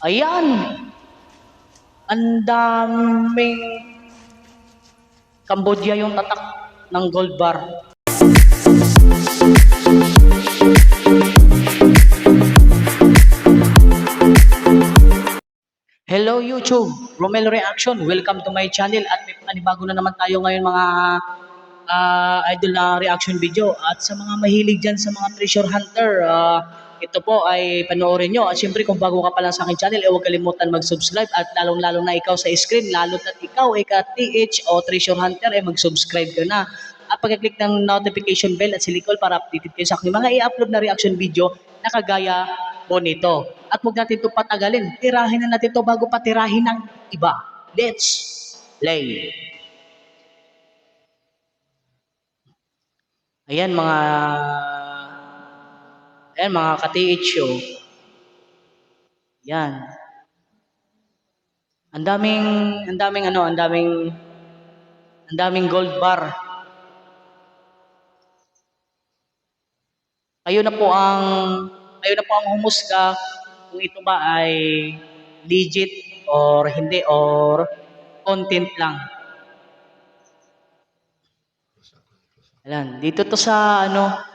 Ayan. Ang daming Cambodia yung tatak ng gold bar. Hello YouTube, Romel Reaction. Welcome to my channel at may panibago na naman tayo ngayon mga ah, idol na reaction video. At sa mga mahilig dyan sa mga treasure hunter, ah, ito po ay panoorin nyo. At syempre kung bago ka pa lang sa aking channel, eh, huwag kalimutan mag-subscribe. At lalong-lalo na ikaw sa screen, lalo na ikaw ay ka-TH o treasure hunter, eh mag-subscribe ka na. At pag-click ng notification bell at silikol para updated kayo sa aking mga i-upload na reaction video na kagaya po nito. At huwag natin ito patagalin. Tirahin na natin ito bago patirahin ng iba. Let's play. Ayan mga Ayan mga ka-TH show. Yan. Ang daming ang daming ano, ang daming ang daming gold bar. Kayo na po ang kayo na po ang humusga kung ito ba ay legit or hindi or content lang. Ayan, dito to sa ano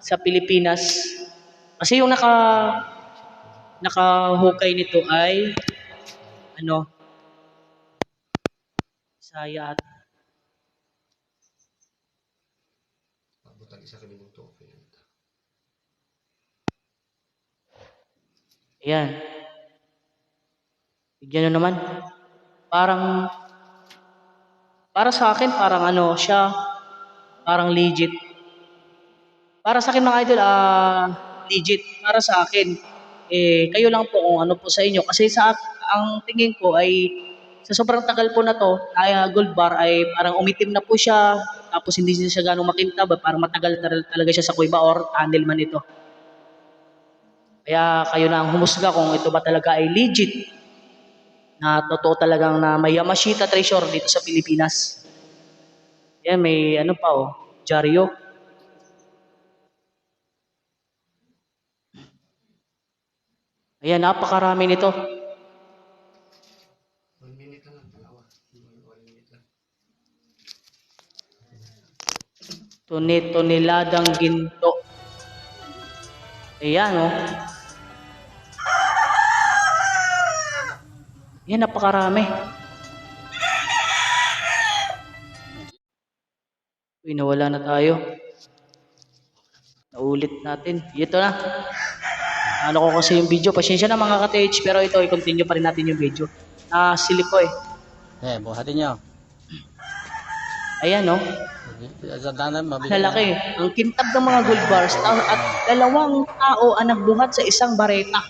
sa Pilipinas. Kasi yung naka nakahukay nito ay ano Saya at Butang isa kami ng toke. Ayan. Bigyan nyo naman. Parang, para sa akin, parang ano siya, parang legit. Para sa akin mga idol, ah, legit. Para sa akin, eh, kayo lang po kung ano po sa inyo. Kasi sa ang tingin ko ay sa sobrang tagal po na to, ay ah, gold bar ay parang umitim na po siya. Tapos hindi siya ganong makintab. Parang matagal tal- talaga siya sa kuiba or tunnel man ito. Kaya kayo na ang humusga kung ito ba talaga ay legit na totoo talagang na may Yamashita treasure dito sa Pilipinas. Yan, may ano pa oh, Jaryo. Ayan, napakarami nito. Tuni-tuniladang ginto. Ayan oh. Yan, napakarami. Uy, nawala na tayo. Naulit natin. Ito na. Ano ko kasi yung video. Pasensya na mga ka-TH, pero ito, i-continue pa rin natin yung video. Ah, silip ko eh. Eh, buhatin nyo. Ayan, no? Sa danan. Lalaki. Ang kintab ng mga gold bars at dalawang tao ang nagbuhat sa isang bareta.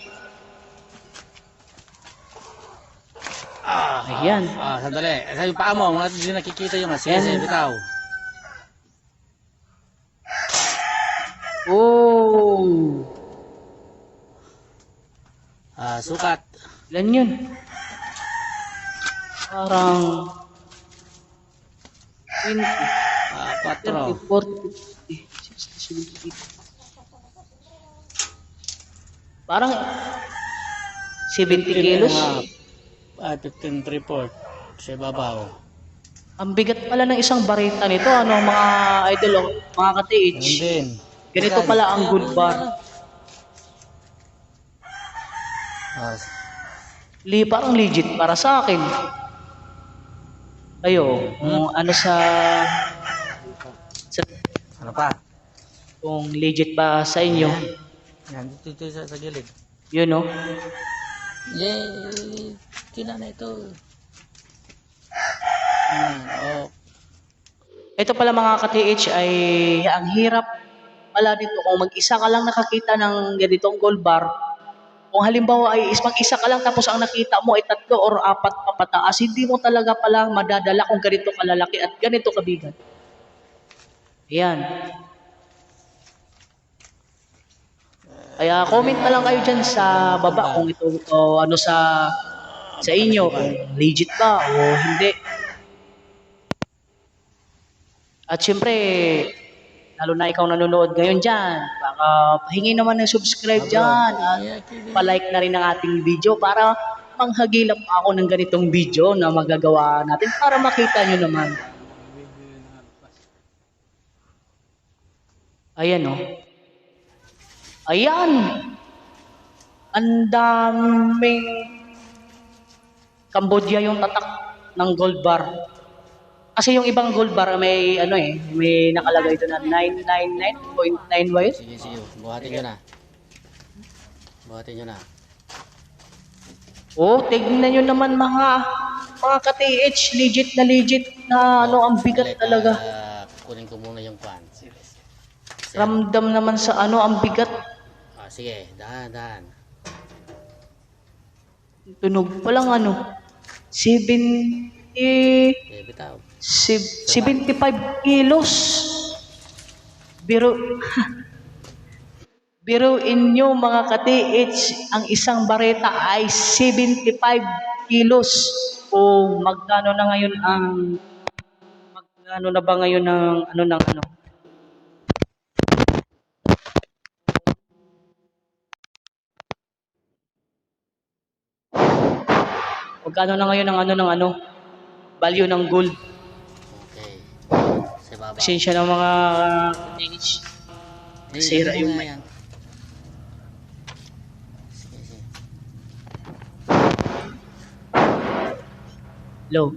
Ayan. Ah, sandali. Sa yung paa mo, mga hindi nakikita yung Yan. sige, sige, bitaw. Oh! Ah, sukat. Ilan yun? Parang 20, Ah, 30, 4. 40, 50, 60, 70, 80. Parang 70 kilos. Ah, 15 report. Sa babaw. Ang bigat pala ng isang barita nito, ano, mga idol, oh, mga ka-TH. Ganito pala ang good bar. Ah, Li, parang legit para sa akin. Ayo, kung ano sa, sa ano pa? kung legit ba sa inyo, Yan, dito, dito sa, sa gilid. yun no. Yay! Tina na ito. Hmm, oh. Ito pala mga ka-TH ay ang hirap pala dito kung mag-isa ka lang nakakita ng ganitong gold bar. Kung halimbawa ay is mag-isa ka lang tapos ang nakita mo ay tatlo or apat pa pataas, hindi mo talaga pala madadala kung ganito kalalaki at ganito kabigat. Ayan. Kaya comment na lang kayo dyan sa baba kung ito o ano sa sa inyo, legit ba o hindi. At syempre, lalo na ikaw nanonood ngayon dyan, baka pahingi naman ng subscribe dyan at palike na rin ang ating video para manghagilap ako ng ganitong video na magagawa natin para makita nyo naman. Ayan oh. Ayan! Ang daming Cambodia yung tatak ng gold bar. Kasi yung ibang gold bar may ano eh, may nakalagay doon na 999.9 wire. Sige, sige. Buhatin nyo na. Buhatin nyo na. Oh, tignan nyo naman mga mga ka-TH, legit na legit na ano, ang bigat Ulit, talaga. ah, kunin ko muna yung pan. Ramdam naman sa ano, ang bigat. Ah, sige, dahan, dahan. Tunog pa lang ano. 70, Okay, bitaw. Sib- 75 kilos. Biro, biruin nyo mga ka-TH, ang isang bareta ay 75 kilos. O magkano na ngayon ang magkano na ba ngayon ng ano ng ano? Magkano na ngayon ang ano ng ano? Value ng gold. Pasensya na mga ka-TH. Hindi, sira ganun yung sige. Low.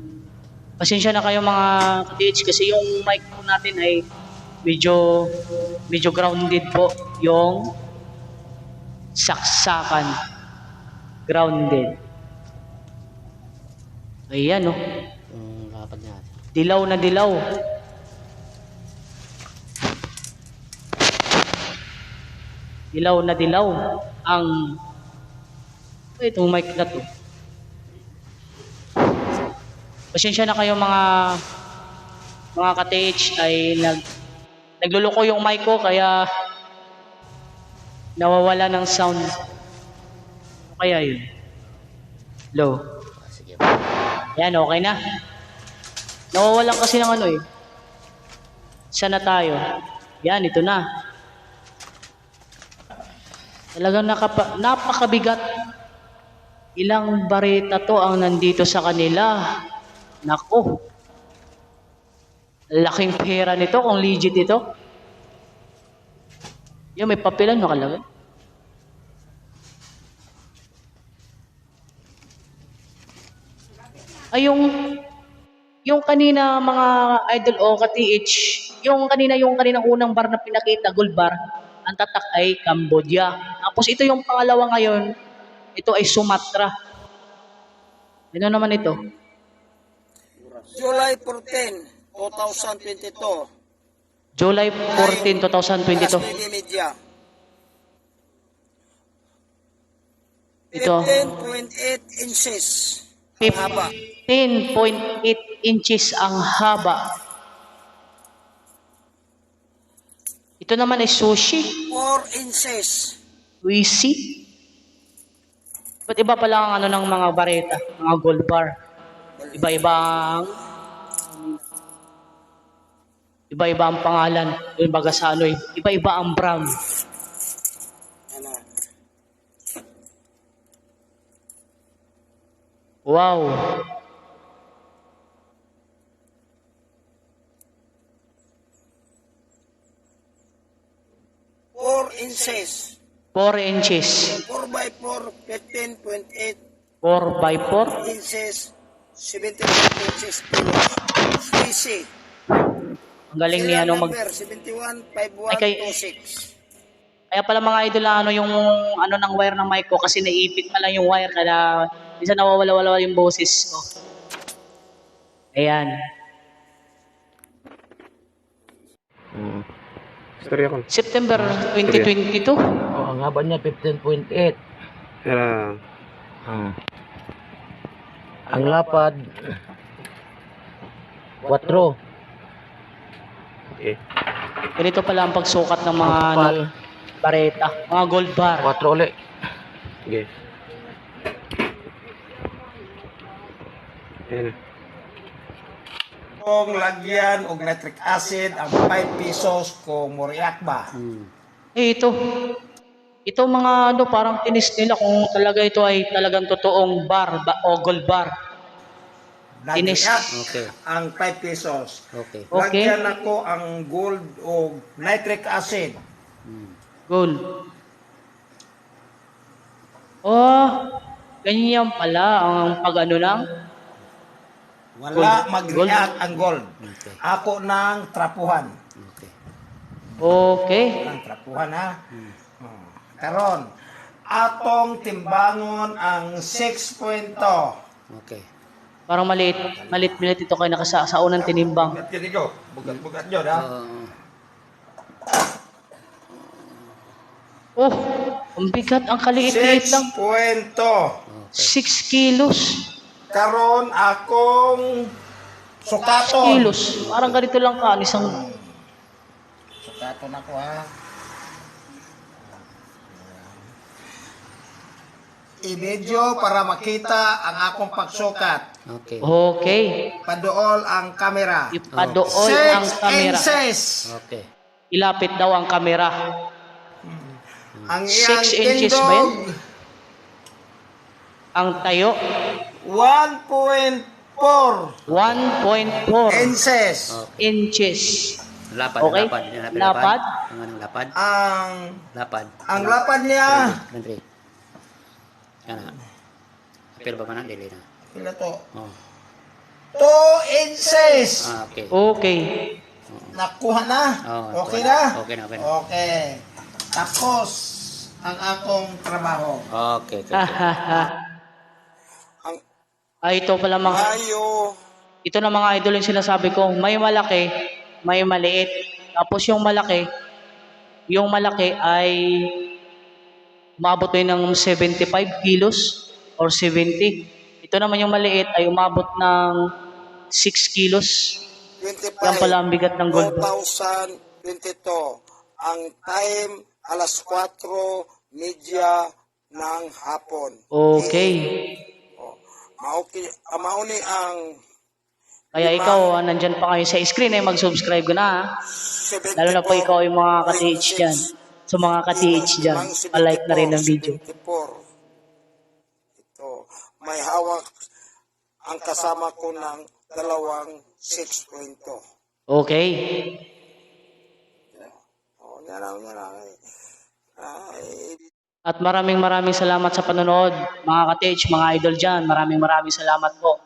Pasensya na kayo mga ka-TH kasi yung mic po natin ay medyo medyo grounded po yung saksakan grounded ayan oh Yung lapad niya. dilaw na dilaw dilaw na dilaw ang itong mic na to. Pasensya na kayo mga mga ka-TH ay nag nagluluko yung mic ko kaya nawawala ng sound. Ano kaya yun? Low sige. yan okay na. Nawawalan kasi ng ano eh. Saan na tayo. Yan ito na talagang nakapa, napakabigat. Ilang barita to ang nandito sa kanila. Nako laking pera nito kung legit ito. Yung may papilan nakalagay. Ay yung yung kanina mga idol o ka-TH, yung kanina yung kanina unang bar na pinakita, gold bar, ang tatak ay Cambodia. Tapos ito yung pangalawa ngayon, ito ay Sumatra. Ano naman ito? July 14, 2022. July 14, 2022. SBB Media. Ito, 15.8 inches. Ang haba. 15.8 inches ang haba. Ito naman ay sushi. 4 inches. Wisi. Ba't iba pala ang ano ng mga bareta, mga gold bar? Iba-iba ang Iba-iba ang pangalan. Yung baga sa ano eh. Iba-iba ang brand. Ano? Wow. Four inches. 4 inches. 4 by 4, 15.8 4 by 4. inches. 75 inches kilos. Easy. Ang galing ni ano mag... Number 71 Ay, kay- 5126. Kaya pala mga idol na ano yung ano ng wire ng mic ko kasi naipit pa lang yung wire kaya minsan nawawala-wala yung boses ko. Ayan. Mm. Story ako. September 2022. Oh, ang haba niya 15.8. Pero, Ah. Ang lapad 4. eh, Ganito pala ang pagsukat ng mga ano, bareta, mga gold bar. 4 ulit. sige. Ayan na. kung lagyan og nitric acid ang 5 pesos kung moriak ba. Hmm. Eh, ito. Ito mga ano, parang tinis nila kung talaga ito ay talagang totoong bar ba, o gold bar. Tinis. Okay. ang 5 pesos. Okay. Okay. Lagyan ako ang gold o nitric acid. Hmm. Gold. Oh, ganyan pala ang pag-ano lang. Wala Gold. mag-react ang gold. Okay. Ako ng trapuhan. Okay. Okay. Ang trapuhan ha. Oh. Karon, atong timbangon ang 6 kwento. Okay. Parang maliit. Maliit-maliit ito kayo nakasa sa unang tinimbang. Bugat yun ikaw. Bugat-bugat yun ha. Uh, Oh, ang bigat. Ang kaliit-liit 6 lang. kwento. 6 kilos. Karon akong sukaton. Kilos. Parang ganito lang ka. Isang... Sukaton ako ha. I-video para makita ang akong pagsukat. okay. Okay. Padool ang kamera. Ipadool ang 6 kamera. inches. Okay. Ilapit daw ang kamera. Ang Six iyang inches ba yun? tindog, Ang tayo, 1.4 1.4 inches. inches. Lapad. Okay. Lapad. Lapad. Lapad. Ang anong lapad? Ang Lapad. ang lapad niya, Andre. Kana. Apil ba man dili na? pila to? Oh. 2 inches. Ah, okay. Okay. Nakuha na? Oh, okay na? na. Okay na, okay na. Okay. Tapos, ang akong trabaho. Okay. okay. okay. Ay, ito pala mga, ayo, ito na mga idol yung sinasabi ko. May malaki, may maliit. Tapos yung malaki, yung malaki ay umabot na ng 75 kilos or 70. Ito naman yung maliit ay umabot ng 6 kilos. 25, Yan pala ang bigat ng gold. 2022. Ang time, alas 4 media ng hapon. Okay. Mauki, ah, mauni ang Kaya ikaw, ah, nandyan pa kayo sa screen, eh, mag-subscribe ka na. ha? 74, Lalo na po ikaw yung mga ka-TH dyan. So mga ka-TH dyan, palike na rin ang video. 74. Ito, may hawak ang kasama ko ng dalawang 6.0. Okay. Oh, yan lang, yan lang. Ay, At maraming maraming salamat sa panonood, mga ka-TH, mga idol dyan. Maraming maraming salamat po.